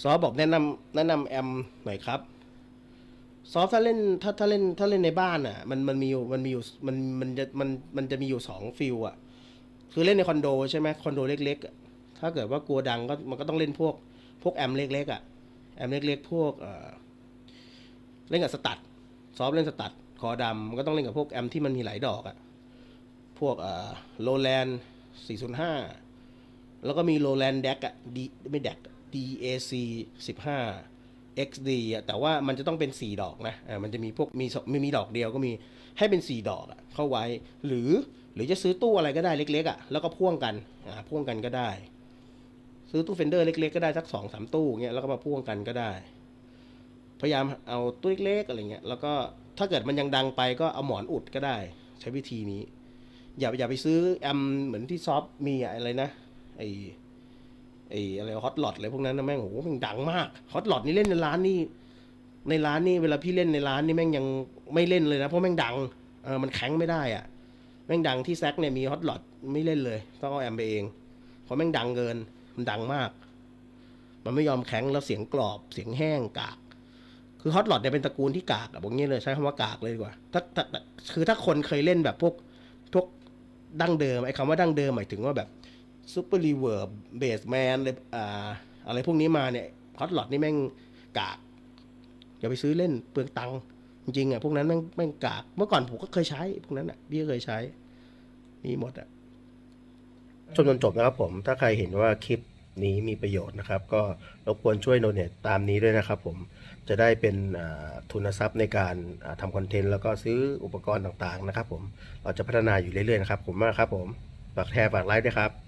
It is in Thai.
ซอฟบอกแนะนำแนะนำแอมหน่อยครับ ซอฟถ้าเล่นถ้าถ้าเล่นถ้าเล่นในบ้านอะ มันมันมีอยู่มันมีอยู่มันมันจะมันมันจะมีอยู่สองฟิลอะ คือเล่นในคอนโดใช่ไหมคอนโดเล็กๆ ถ้าเกิดว่ากลัวดังก็มันก็ต้องเล่นพวกพวกแอมเล็กๆอะ แอมเล็กๆ พวกเอ่อเล่นกับสตัดซอฟเล่นสตัดคอดำมันก็ต้องเล่นกับพวกแอมที่มันมีหลายดอกอะ พวกเอ่อโลแลน405 แล้วก็มีโลแลนแดกอะดีไม่แดก DAC 15 XD อะแต่ว่ามันจะต้องเป็น 4 ดอกนะอ่ามันจะมีพวกมีไม่มีดอกเดียวก็มีให้เป็น 4 ดอกอะเข้าไว้หรือหรือจะซื้อตู้อะไรก็ได้เล็กๆอะแล้วก็พ่วงกันอ่าพ่วงกันก็ได้ ซื้อตู้เฟนเดอร์เล็กๆก็ได้สักสองสามตู้เงี้ยแล้วก็มาพ่วงกันก็ได้ พยายามเอาตู้เล็กๆอะไรเงี้ยแล้วก็ถ้าเกิดมันยังดังไปก็เอาหมอนอุดก็ได้ ใช้วิธีนี้ อย่าอย่าไปซื้อแอมเหมือนที่ซอฟมีอะไรนะไอ ไอ้อะไรฮอตหลอดอะไรพวกนั้นนะแม่งโหแม่งดังมากฮอตหลอดนี่เล่นในร้านนี่ ในร้านนี่เวลาพี่เล่นในร้านนี่แม่งยังไม่เล่นเลยนะเพราะแม่งดังเออมันแข็งไม่ได้อะแม่งดังที่แซกเนี่ยมีฮอตหลอดไม่เล่นเลยต้องเอาแอมไปเองเพราะแม่งดังเกินมันดังมาก มันไม่ยอมแข็งแล้วเสียงกรอบเสียงแห้งกาก คือฮอตหลอดเนี่ยเป็นตระกูลที่กากอะบอกงี้เลยใช้คำว่ากากเลยดีกว่าถ้าถ้าถ้าคือถ้าคนเคยเล่นแบบพวกพวกดั้งเดิมไอ้คำว่าดั้งเดิมหมายถึงว่าแบบ ซูเปอร์รีเวิร์บเบสแมนเลยอ่าอะไรพวกนี้มาเนี่ยฮอตหลอดนี่แม่งกาก อย่าไปซื้อเล่นเปลืองตังค์จริงๆอะพวกนั้นแม่งแม่งกาก เมื่อก่อนผมก็เคยใช้ พวกนั้นอะพี่ก็เคยใช้ มีหมดอะชมจนจบนะครับผมถ้าใครเห็นว่าคลิปนี้มีประโยชน์นะครับ ก็รบกวนช่วยโดเนทตามนี้ด้วยนะครับผมจะได้เป็นทุนทรัพย์ในการทำคอนเทนต์แล้วก็ซื้ออุปกรณ์ต่างๆนะครับผมเราจะพัฒนาอยู่เรื่อยๆนะครับผมมากครับผมฝากแชร์ฝากไลค์ด้วยครับ